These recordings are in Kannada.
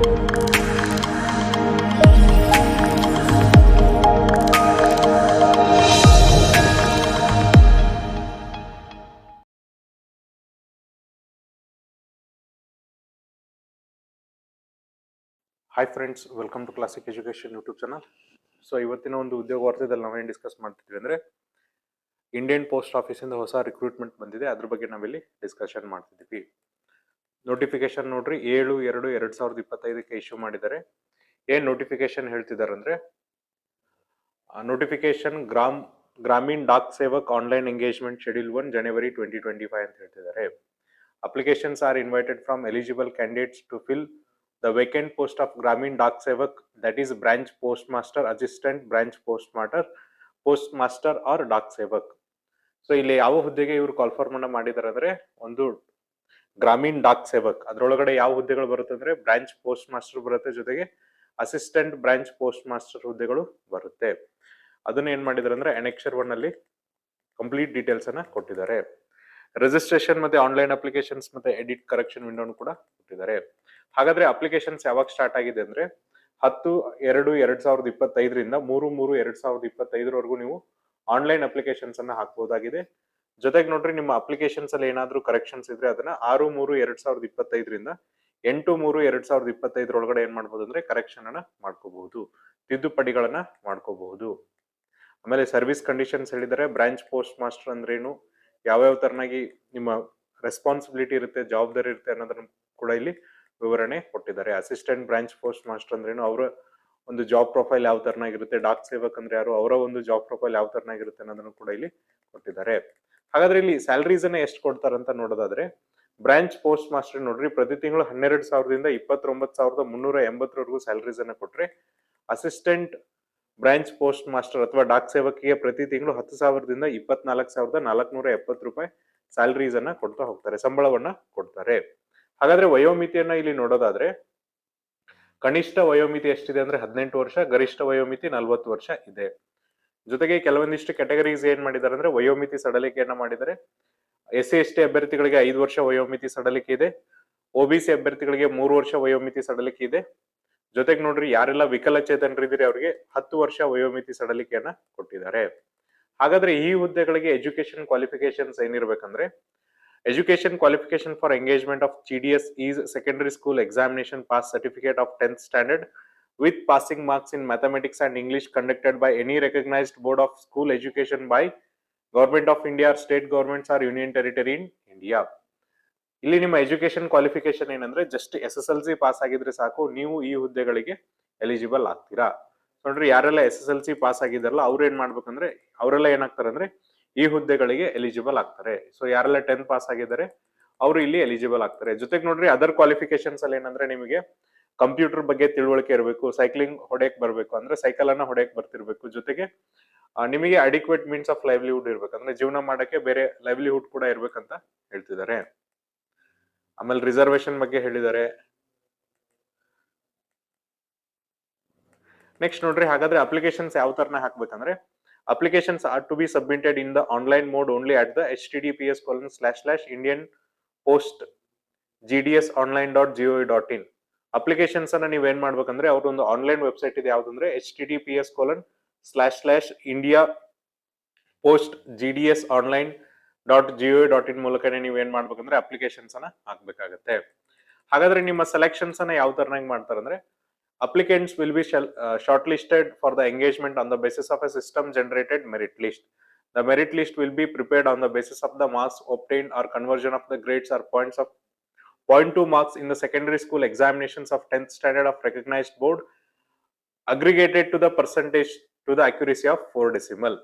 Hi friends welcome to classic education YouTube channel so ಇವತ್ತಿನ ಒಂದು ಉದ್ಯೋಗ ವಾರ್ತೆದಲ್ಲಿ ನಾವೇನು ಡಿಸ್ಕಸ್ ಮಾಡ್ತಿದ್ವಿ ಅಂದರೆ ಇಂಡಿಯನ್ ಪೋಸ್ಟ್ ಆಫೀಸಿಂದ ಹೊಸ ರಿಕ್ರೂಟ್ಮೆಂಟ್ ಬಂದಿದೆ. ಅದ್ರ ಬಗ್ಗೆ ನಾವಿಲ್ಲಿ ಡಿಸ್ಕಷನ್ ಮಾಡ್ತಿದ್ವಿ. ನೋಟಿಫಿಕೇಶನ್ ನೋಡ್ರಿ, ಏಳು, ಎರಡು, ಎರಡ್ ಸಾವಿರದ ಇಪ್ಪತ್ತೈದಕ್ಕೆ ಇಶ್ಯೂ ಮಾಡಿದ್ದಾರೆ. ಏನ್ ನೋಟಿಫಿಕೇಶನ್ ಹೇಳ್ತಿದ್ದಾರೆ ಅಂದರೆ notification Gram, Gramin Dak Sevak online engagement schedule one January twenty twenty five ಅಂತ ಹೇಳ್ತಿದ್ದಾರೆ. Applications are invited from eligible candidates to fill the vacant post of Gramin Dak Sevak that is branch postmaster assistant branch postmaster postmaster or Dak Sevak so ಇಲ್ಲಿ ಯಾವ ಹುದ್ದೆಗೆ ಇವರು ಕಾಲ್ ಫಾರ್ಮ್ ಅನ್ನ ಮಾಡಿದಾರೆ ಅಂದ್ರೆ ಒಂದು ಗ್ರಾಮೀಣ್ ಡಾಕ್ ಸೇವಕ್. ಅದ್ರೊಳಗಡೆ ಯಾವ ಹುದ್ದೆಗಳು ಬರುತ್ತೆ ಅಂದ್ರೆ ಬ್ರಾಂಚ್ ಪೋಸ್ಟ್ ಮಾಸ್ಟರ್ ಬರುತ್ತೆ ಜೊತೆಗೆ ಅಸಿಸ್ಟೆಂಟ್ ಬ್ರಾಂಚ್ ಪೋಸ್ಟ್ ಮಾಸ್ಟರ್ ಹುದ್ದೆಗಳು ಬರುತ್ತೆ. ಅದನ್ನ ಏನ್ ಮಾಡಿದಾರೆ ಅಂದ್ರೆ ಎನೆಕ್ಷರ್ ಒನ್ ಅಲ್ಲಿ ಕಂಪ್ಲೀಟ್ ಡೀಟೇಲ್ಸ್ ಅನ್ನ ಕೊಟ್ಟಿದ್ದಾರೆ. ರಿಜಿಸ್ಟ್ರೇಷನ್ ಮತ್ತೆ ಆನ್ಲೈನ್ ಅಪ್ಲಿಕೇಶನ್ಸ್ ಮತ್ತೆ ಎಡಿಟ್ ಕರೆಕ್ಷನ್ ವಿಂಡೋನು ಕೂಡ ಕೊಟ್ಟಿದ್ದಾರೆ. ಹಾಗಾದ್ರೆ ಅಪ್ಲಿಕೇಶನ್ಸ್ ಯಾವಾಗ ಸ್ಟಾರ್ಟ್ ಆಗಿದೆ ಅಂದ್ರೆ ಹತ್ತು, ಎರಡು, ಎರಡ್ ಸಾವಿರದ ಇಪ್ಪತ್ತೈದರಿಂದ ಮೂರು ಮೂರು, ಎರಡ್ ಸಾವಿರದ ಇಪ್ಪತ್ತೈದರವರೆಗೂ ನೀವು ಆನ್ಲೈನ್ ಅಪ್ಲಿಕೇಶನ್ಸ್ ಅನ್ನ ಹಾಕ್ಬೋದಾಗಿದೆ. ಜೊತೆಗೆ ನೋಡ್ರಿ ನಿಮ್ಮ ಅಪ್ಲಿಕೇಶನ್ಸ್ ಅಲ್ಲಿ ಏನಾದ್ರೂ ಕರೆಕ್ಷನ್ಸ್ ಇದ್ರೆ ಅದನ್ನ ಆರು, ಮೂರು, ಎರಡ್ ಸಾವಿರದ ಇಪ್ಪತ್ತೈದರಿಂದ ಎಂಟು, ಮೂರು, ಎರಡ್ ಸಾವಿರದ ಇಪ್ಪತ್ತೈದರೊಳಗಡೆ ಏನ್ ಮಾಡ್ಬೋದು ಅಂದ್ರೆ ಕರೆಕ್ಷನ್ ಅನ್ನ ಮಾಡ್ಕೋಬಹುದು. ತಿದ್ದುಪಡಿಗಳನ್ನ ಮಾಡ್ಕೋಬಹುದು. ಆಮೇಲೆ ಸರ್ವಿಸ್ ಕಂಡೀಷನ್ಸ್ ಹೇಳಿದರೆ ಬ್ರಾಂಚ್ ಪೋಸ್ಟ್ ಮಾಸ್ಟರ್ ಅಂದ್ರೇನು? ಯಾವ್ಯಾವ ತರನಾಗಿ ನಿಮ್ಮ ರೆಸ್ಪಾನ್ಸಿಬಿಲಿಟಿ ಇರುತ್ತೆ, ಜವಾಬ್ದಾರಿ ಇರುತ್ತೆ ಅನ್ನೋದನ್ನ ಕೂಡ ಇಲ್ಲಿ ವಿವರಣೆ ಕೊಟ್ಟಿದ್ದಾರೆ. ಅಸಿಸ್ಟೆಂಟ್ ಬ್ರಾಂಚ್ ಪೋಸ್ಟ್ ಮಾಸ್ಟರ್ ಅಂದ್ರೇನು? ಅವರ ಒಂದು ಜಾಬ್ ಪ್ರೊಫೈಲ್ ಯಾವ ತರನಾಗಿರುತ್ತೆ? ಡಾಕ್ ಸೇವಕ್ ಅಂದ್ರೆ ಯಾರು? ಅವರ ಒಂದು ಜಾಬ್ ಪ್ರೊಫೈಲ್ ಯಾವ ತರನಾಗಿರುತ್ತೆ ಅನ್ನೋದನ್ನು ಕೂಡ ಇಲ್ಲಿ ಕೊಟ್ಟಿದ್ದಾರೆ. ಹಾಗಾದ್ರೆ ಇಲ್ಲಿ ಸ್ಯಾಲರೀಸ್ ಅನ್ನ ಎಷ್ಟು ಕೊಡ್ತಾರೆ ಅಂತ ನೋಡೋದಾದ್ರೆ ಬ್ರಾಂಚ್ ಪೋಸ್ಟ್ ಮಾಸ್ಟರ್ ನೋಡ್ರಿ, ಪ್ರತಿ ತಿಂಗಳು ಹನ್ನೆರಡು ಸಾವಿರದಿಂದ ಇಪ್ಪತ್ತೊಂಬತ್ತು ಸಾವಿರದ ಮುನ್ನೂರ ಎಂಬತ್ತರವರೆಗೂ ಸ್ಯಾಲರೀಸ್ ಅನ್ನ ಕೊಟ್ರೆ ಅಸಿಸ್ಟೆಂಟ್ ಬ್ರಾಂಚ್ ಪೋಸ್ಟ್ ಮಾಸ್ಟರ್ ಅಥವಾ ಡಾಕ್ ಸೇವಕಿಗೆ ಪ್ರತಿ ತಿಂಗಳು ಹತ್ತು ಸಾವಿರದಿಂದ ಇಪ್ಪತ್ನಾಲ್ಕು ಸಾವಿರದ ನಾಲ್ಕುನೂರ ಎಪ್ಪತ್ತು ರೂಪಾಯಿ ಸ್ಯಾಲರೀಸ್ ಅನ್ನ ಕೊಡ್ತಾ ಹೋಗ್ತಾರೆ, ಸಂಬಳವನ್ನ ಕೊಡ್ತಾರೆ. ಹಾಗಾದ್ರೆ ವಯೋಮಿತಿಯನ್ನ ಇಲ್ಲಿ ನೋಡೋದಾದ್ರೆ, ಕನಿಷ್ಠ ವಯೋಮಿತಿ ಎಷ್ಟಿದೆ ಅಂದ್ರೆ ಹದಿನೆಂಟು ವರ್ಷ, ಗರಿಷ್ಠ ವಯೋಮಿತಿ ನಲ್ವತ್ತು ವರ್ಷ ಇದೆ. ಜೊತೆಗೆ ಕೆಲವೊಂದಿಷ್ಟು ಕೆಟಗರೀಸ್ ಏನ್ ಮಾಡಿದ್ದಾರೆ ಅಂದ್ರೆ ವಯೋಮಿತಿ ಸಡಲಿಕೆಯನ್ನ ಮಾಡಿದ್ದಾರೆ. ಎಸ್ ಸಿ ಎಸ್ ಟಿ ಅಭ್ಯರ್ಥಿಗಳಿಗೆ ಐದು ವರ್ಷ ವಯೋಮಿತಿ ಸಡಲಿಕೆ ಇದೆ. ಒಬಿಸಿ ಅಭ್ಯರ್ಥಿಗಳಿಗೆ ಮೂರು ವರ್ಷ ವಯೋಮಿತಿ ಸಡಲಿಕೆ ಇದೆ. ಜೊತೆಗೆ ನೋಡ್ರಿ, ಯಾರೆಲ್ಲ ವಿಕಲಚೇತನರಿದ್ದೀರಿ ಅವರಿಗೆ ಹತ್ತು ವರ್ಷ ವಯೋಮಿತಿ ಸಡಲಿಕೆಯನ್ನ ಕೊಟ್ಟಿದ್ದಾರೆ. ಹಾಗಾದ್ರೆ ಈ ಹುದ್ದೆಗಳಿಗೆ ಎಜುಕೇಶನ್ ಕ್ವಾಲಿಫಿಕೇಶನ್ಸ್ ಏನಿರ್ಬೇಕಂದ್ರೆ Education qualification for engagement of GDS is secondary school examination pass certificate of 10th standard. With passing marks in mathematics and English conducted by any recognized board of school education by Government of India or state governments or union territory in India. ಇಲ್ಲಿ ನಿಮ್ಮ ಎಜುಕೇಶನ್ ಕ್ವಾಲಿಫಿಕೇಶನ್ ಏನಂದ್ರೆ just S S L C pass ಆಗಿದ್ರೆ ಸಾಕು, ನೀವು ಈ ಹುದ್ದೆಗಳಿಗೆ ಎಲಿಜಿಬಲ್ ಆಗ್ತೀರಾ. ನೋಡ್ರಿ, ಯಾರೆಲ್ಲ S S L C pass ಆಗಿದಾರಲ್ಲ ಅವ್ರು ಏನ್ ಮಾಡ್ಬೇಕಂದ್ರೆ, ಅವರೆಲ್ಲ ಏನಾಗ್ತಾರೆ ಅಂದ್ರೆ ಈ ಹುದ್ದೆಗಳಿಗೆ ಎಲಿಜಿಬಲ್ ಆಗ್ತಾರೆ. ಸೊ ಯಾರೆಲ್ಲ ಟೆಂತ್ ಪಾಸ್ ಆಗಿದ್ದಾರೆ, ಅವರು ಇಲ್ಲಿ ಎಲಿಜಿಬಲ್ ಆಗ್ತಾರೆ. ಜೊತೆಗೆ ನೋಡ್ರಿ ಅದರ್ ಕ್ವಾಲಿಫಿಕೇಶನ್ಸ್ ಅಲ್ಲಿ ಏನಂದ್ರೆ ನಿಮಗೆ ಕಂಪ್ಯೂಟರ್ ಬಗ್ಗೆ ತಿಳುವಳಿಕೆ ಇರಬೇಕು ಸೈಕ್ಲಿಂಗ್ ಹೊಡೆಯಕ್ ಬರಬೇಕು ಅಂದ್ರೆ ಸೈಕಲ್ ಅನ್ನ ಹೊಡೆಯಕ್ ಬರ್ತಿರ್ಬೇಕು. ಜೊತೆಗೆ ನಿಮಗೆ ಅಡಿಕ್ವೇಟ್ ಮೀನ್ಸ್ ಆಫ್ ಲೈವ್ಲಿಹುಡ್ ಇರ್ಬೇಕು. ಅಂದ್ರೆ ಜೀವನ ಮಾಡಕ್ಕೆ ಬೇರೆ ಲೈವ್ಲಿಹುಡ್ ಕೂಡ ಇರ್ಬೇಕಂತ ಹೇಳ್ತಿದ್ದಾರೆ. ಆಮೇಲೆ ರಿಸರ್ವೇಶನ್ ಬಗ್ಗೆ ಹೇಳಿದ್ದಾರೆ. ನೆಕ್ಸ್ಟ್ ನೋಡ್ರಿ, ಹಾಗಾದ್ರೆ ಅಪ್ಲಿಕೇಶನ್ಸ್ ಯಾವ ತರನ ಹಾಕ್ಬೇಕಂದ್ರೆ applications are to be submitted in the online mode only at the H T D P S colon https slash Indian post G D S online dot GO dot in. Applications ಅನ್ನ ನೀವ್ ಏನ್ ಮಾಡ್ಬೇಕಂದ್ರೆ ಅವ್ರದೊಂದು ಆನ್ಲೈನ್ ವೆಬ್ಸೈಟ್ ಇದೆ, ಯಾವ್ದಂದ್ರೆ H T D P S colon slash slash India post G D S online dot GO dot in ಮೂಲಕನೇ ನೀವ್ ಏನ್ ಮಾಡ್ಬೇಕಂದ್ರೆ ಅಪ್ಲಿಕೇಶನ್ಸ್ ಅನ್ನ ಹಾಕ್ಬೇಕಾಗತ್ತೆ. ಹಾಗಾದ್ರೆ ನಿಮ್ಮ ಸೆಲೆಕ್ಷನ್ಸ್ ಅನ್ನ ಯಾವ ತರನಾಗಿ ಮಾಡ್ತಾರಂದ್ರೆ applicants will be shortlisted for the engagement on the basis of of system generated merit list the merit list will be prepared on the basis of the marks obtained or or of the the or points of 0.2 marks in the secondary school examinations of 10th standard of recognized board aggregated to the percentage to the accuracy of 4 decimal.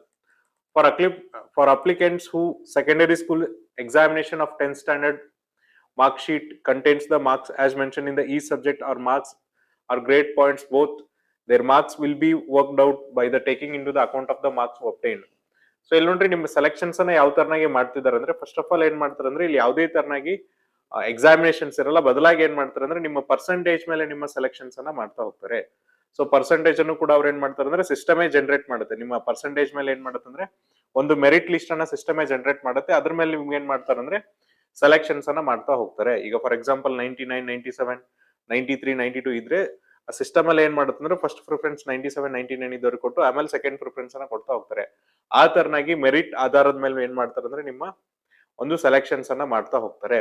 For, accli- for applicants who secondary school examination of 10th standard mark sheet contains the marks as mentioned in the e subject or marks or grade points both their marks will be worked out by the taking into the account of the marks obtained so ಇಲ್ಲಿ ನೋಡ್ರಿ ನಿಮ್ಮ ಸೆಲೆಕ್ಷನ್ಸ್ ಅನ್ನ ಯಾವ ತರನಾಗಿ ಮಾಡ್ತಿದ್ದಾರೆ ಅಂದ್ರೆ ಫಸ್ಟ್ ಆಫ್ ಆಲ್ ಏನ್ ಮಾಡ್ತಾರೆ ಅಂದ್ರೆ ಇಲ್ಲಿ ಯಾವುದೇ ತರನಾಗಿ ಎಕ್ಸಾಮಿನೇಷನ್ಸ್ ಇರಲ್ಲ, ಬದಲಾಗಿ ಏನ್ ಮಾಡ್ತಾರೆ ಅಂದ್ರೆ ನಿಮ್ಮ ಪರ್ಸೆಂಟೇಜ್ ಮೇಲೆ ನಿಮ್ಮ ಸೆಲೆಕ್ಷನ್ಸ್ ಅನ್ನ ಮಾಡ್ತಾ ಹೋಗ್ತಾರೆ. ಸೊ ಪರ್ಸೆಂಟೇಜ್ ಅನ್ನು ಕೂಡ ಅವ್ರು ಏನ್ ಮಾಡ್ತಾರೆ ಅಂದ್ರೆ ಸಿಸ್ಟಮೇ ಜನರೇಟ್ ಮಾಡುತ್ತೆ. ನಿಮ್ಮ ಪರ್ಸೆಂಟೇಜ್ ಮೇಲೆ ಏನ್ ಮಾಡುತ್ತೆ ಅಂದ್ರೆ ಒಂದು ಮೆರಿಟ್ ಲಿಸ್ಟ್ ಅನ್ನ ಸಿಸ್ಟಮೇ ಜನರೇಟ್ ಮಾಡುತ್ತೆ. ಅದ್ರ ಮೇಲೆ ನಿಮ್ಗೆ ಏನ್ ಮಾಡ್ತಾರೆ ಅಂದ್ರೆ ಸೆಲೆಕ್ಷನ್ಸ್ ಅನ್ನ ಮಾಡ್ತಾ ಹೋಗ್ತಾರೆ. ಈಗ for example ninety nine ninety seven ninety three ninety two ಇದ್ರೆ ಆ ಸಿಸ್ಟಮ್ ಅಲ್ಲಿ ಏನ್ ಮಾಡುತ್ತೆ ಅಂದ್ರೆ first preference ninety seven ninety nine ಇದ್ದವ್ರಿಗೆ ಕೊಟ್ಟು ಆಮೇಲೆ ಸೆಕೆಂಡ್ ಪ್ರಿಫರೆನ್ಸ್ ಅನ್ನ ಕೊಡ್ತಾ ಹೋಗ್ತಾರೆ. ಆ ತರನಾಗಿ ಮೆರಿಟ್ ಆಧಾರದ ಮೇಲೆ ಏನ್ ಮಾಡ್ತಾರೆ ಅಂದ್ರೆ ನಿಮ್ಮ ಒಂದು ಸೆಲೆಕ್ಷನ್ಸ್ ಅನ್ನ ಮಾಡ್ತಾ ಹೋಗ್ತಾರೆ.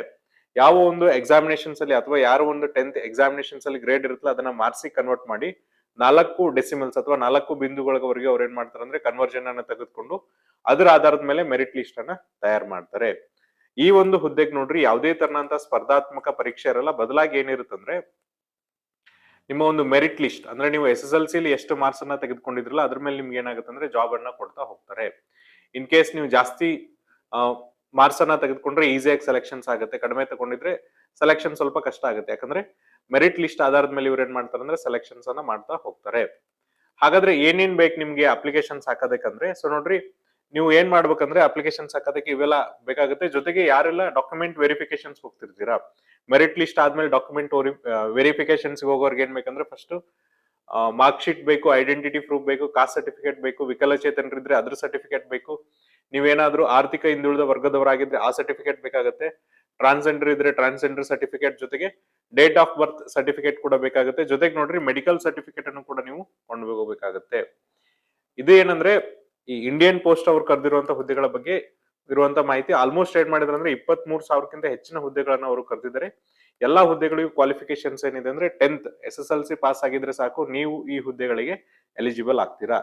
ಯಾವ ಒಂದು ಎಕ್ಸಾಮಿನೇಷನ್ಸ್ ಅಲ್ಲಿ ಅಥವಾ ಯಾರು ಒಂದು ಟೆಂತ್ ಎಕ್ಸಾಮಿನೇಷನ್ಸ್ ಅಲ್ಲಿ ಗ್ರೇಡ್ ಇರುತ್ತಲ್ಲ ಅದನ್ನ ಮಾರ್ಸಿ ಕನ್ವರ್ಟ್ ಮಾಡಿ ನಾಲ್ಕು ಡೆಸಿಮಲ್ಸ್ ಅಥವಾ ನಾಲ್ಕು ಬಿಂದುಗಳವರೆಗೆ ಅವ್ರು ಏನ್ ಮಾಡ್ತಾರೆ ಅಂದ್ರೆ ಕನ್ವರ್ಜನ್ ಅನ್ನ ತೆಗೆದುಕೊಂಡು ಅದರ ಆಧಾರದ ಮೇಲೆ ಮೆರಿಟ್ ಲಿಸ್ಟ್ ಅನ್ನ ತಯಾರು ಮಾಡ್ತಾರೆ. ಈ ಒಂದು ಹುದ್ದೆಗೆ ನೋಡ್ರಿ ಯಾವುದೇ ತರನಂತ ಸ್ಪರ್ಧಾತ್ಮಕ ಪರೀಕ್ಷೆ ಇರಲ್ಲ, ಬದಲಾಗಿ ಏನಿರುತ್ತಂದ್ರೆ ನಿಮ್ಮ ಒಂದು ಮೆರಿಟ್ ಲಿಸ್ಟ್ ಅಂದ್ರೆ ನೀವು ಎಸ್ ಎಸ್ ಎಲ್ ಸಿ ಎಷ್ಟು ಮಾರ್ಕ್ಸ್ ಅನ್ನ ತೆಗೆದುಕೊಂಡಿದ್ರಲ್ಲ ಅದ್ರ ಮೇಲೆ ನಿಮ್ಗೆ ಏನಾಗುತ್ತೆ ಅಂದ್ರೆ ಜಾಬ್ ಅನ್ನ ಕೊಡ್ತಾ ಹೋಗ್ತಾರೆ. ಇನ್ ಕೇಸ್ ನೀವು ಜಾಸ್ತಿ ಮಾರ್ಕ್ಸ್ ಅನ್ನ ತೆಗೆದುಕೊಂಡ್ರೆ ಈಸಿಯಾಗಿ ಸೆಲೆಕ್ಷನ್ಸ್ ಆಗುತ್ತೆ. ಕಡಿಮೆ ತಗೊಂಡಿದ್ರೆ ಸೆಲೆಕ್ಷನ್ ಸ್ವಲ್ಪ ಕಷ್ಟ ಆಗುತ್ತೆ. ಯಾಕಂದ್ರೆ ಮೆರಿಟ್ ಲಿಸ್ಟ್ ಆಧಾರದ ಮೇಲೆ ಇವ್ರು ಏನ್ ಮಾಡ್ತಾರೆ ಅಂದ್ರೆ ಸೆಲೆಕ್ಷನ್ಸ್ ಅನ್ನ ಮಾಡ್ತಾ ಹೋಗ್ತಾರೆ. ಹಾಗಾದ್ರೆ ಏನೇನ್ ಬೇಕು ನಿಮ್ಗೆ ಅಪ್ಲಿಕೇಶನ್ಸ್ ಹಾಕೋದಕ್ಕಂದ್ರೆ ಸೊ ನೋಡ್ರಿ, ನೀವು ಏನ್ ಮಾಡ್ಬೇಕಂದ್ರೆ ಅಪ್ಲಿಕೇಶನ್ಸ್ ಹಾಕೋದಕ್ಕೆ ಇವೆಲ್ಲ ಬೇಕಾಗುತ್ತೆ. ಜೊತೆಗೆ ಯಾರೆಲ್ಲ ಡಾಕ್ಯುಮೆಂಟ್ ವೆರಿಫಿಕೇಶನ್ಸ್ ಹೋಗ್ತಿರ್ತೀರಾ? ಮೆರಿಟ್ ಲಿಸ್ಟ್ ಆದ್ಮೇಲೆ ಡಾಕ್ಯುಮೆಂಟ್ ವೆರಿಫಿಕೇಶನ್ಸ್ ಹೋಗೋರ್ಗೆ ಏನ್ ಬೇಕಂದ್ರೆ ಫಸ್ಟ್ ಮಾರ್ಕ್ ಶೀಟ್ ಬೇಕು ಐಡೆಂಟಿಟಿ ಪ್ರೂಫ್ ಬೇಕು ಕಾಸ್ಟ್ ಸರ್ಟಿಫಿಕೇಟ್ ಬೇಕು, ವಿಕಲಚೇತನರಿದ್ರೆ ಅದ್ರ ಸರ್ಟಿಫಿಕೇಟ್ ಬೇಕು. ನೀವೇನಾದ್ರೂ ಆರ್ಥಿಕ ಹಿಂದುಳಿದ ವರ್ಗದವರಾಗಿದ್ರೆ ಆ ಸರ್ಟಿಫಿಕೇಟ್ ಬೇಕಾಗುತ್ತೆ. ಟ್ರಾನ್ಸ್ಜೆಂಡರ್ ಇದ್ರೆ ಟ್ರಾನ್ಸ್ಜೆಂಡರ್ ಸರ್ಟಿಫಿಕೇಟ್ ಜೊತೆಗೆ ಡೇಟ್ ಆಫ್ ಬರ್ತ್ ಸರ್ಟಿಫಿಕೇಟ್ ಕೂಡ ಬೇಕಾಗುತ್ತೆ. ಜೊತೆಗೆ ನೋಡ್ರಿ ಮೆಡಿಕಲ್ ಸರ್ಟಿಫಿಕೇಟ್ ಅನ್ನು ಕೂಡ ನೀವು ಕೊಂಡು ಹೋಗಬೇಕಾಗುತ್ತೆ ಇದು ಏನಂದ್ರೆ ಈ ಇಂಡಿಯನ್ ಪೋಸ್ಟ್ ಅವ್ರು ಕರೆದಿರುವಂತ ಹುದ್ದೆಗಳ ಬಗ್ಗೆ ಇರುವಂತ ಮಾಹಿತಿ ಆಲ್ಮೋಸ್ಟ್ ಏನ್ ಮಾಡಿದ್ರೆ ಅಂದ್ರೆ ಇಪ್ಪತ್ತ್ ಮೂರ್ ಸಾವಿರಕ್ಕಿಂತ ಹೆಚ್ಚಿನ ಹುದ್ದೆಗಳನ್ನ ಅವರು ಕರೆದಿದ್ದಾರೆ. ಎಲ್ಲಾ ಹುದ್ದೆಗಳಿಗೂ ಕ್ವಾಲಿಫಿಕೇಶನ್ಸ್ ಏನಿದೆ ಅಂದ್ರೆ tenth S S L C pass ಆಗಿದ್ರೆ ಸಾಕು, ನೀವು ಈ ಹುದ್ದೆಗಳಿಗೆ ಎಲಿಜಿಬಲ್ ಆಗ್ತೀರಾ.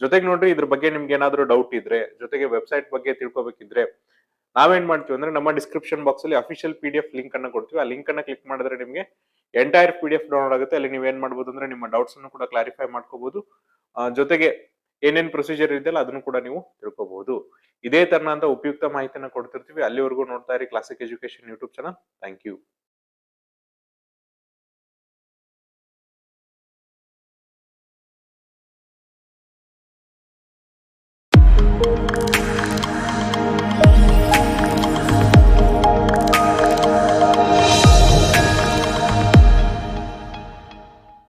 ಜೊತೆಗೆ ನೋಡ್ರಿ ಇದ್ರ ಬಗ್ಗೆ ನಿಮ್ಗೆ ಏನಾದ್ರು ಡೌಟ್ ಇದ್ರೆ, ಜೊತೆಗೆ ವೆಬ್ಸೈಟ್ ಬಗ್ಗೆ ತಿಳ್ಕೊಬೇಕಿದ್ರೆ, ನಾವೇನ್ ಮಾಡ್ತೀವಿ ಅಂದ್ರೆ ನಮ್ಮ ಡಿಸ್ಕ್ರಿಪ್ಷನ್ ಬಾಕ್ಸ್ ಅಲ್ಲಿ ಅಫಿಷಿಯಲ್ ಪಿ ಡಿ ಲಿಂಕ್ ಅನ್ನ ಕೊಡ್ತೀವಿ. ಆ ಲಿಂಕ್ ಅನ್ನ ಕ್ಲಿಕ್ ಮಾಡಿದ್ರೆ ನಿಮಗೆ entire P D F download ಆಗುತ್ತೆ. ಅಲ್ಲಿ ನೀವು ಏನ್ ಮಾಡ್ಬೋದು ಅಂದ್ರೆ ನಿಮ್ಮ ಡೌಟ್ಸ್ ಅನ್ನು ಕೂಡ ಕ್ಲಾರಿಫೈ ಮಾಡ್ಕೋಬಹುದು ಜೊತೆಗೆ ಏನೇನ್ ಪ್ರೊಸೀಜರ್ ಇದೆಯಲ್ಲ ಅದನ್ನು ಕೂಡ ನೀವು ತಿಳ್ಕೋಬಹುದು ಇದೇ ತರನಾದ ಉಪಯುಕ್ತ ಮಾಹಿತಿಯನ್ನು ಕೊಡ್ತಿರ್ತೀವಿ. ಅಲ್ಲಿವರೆಗೂ ನೋಡ್ತಾ ಇರಿ classic education YouTube channel thank you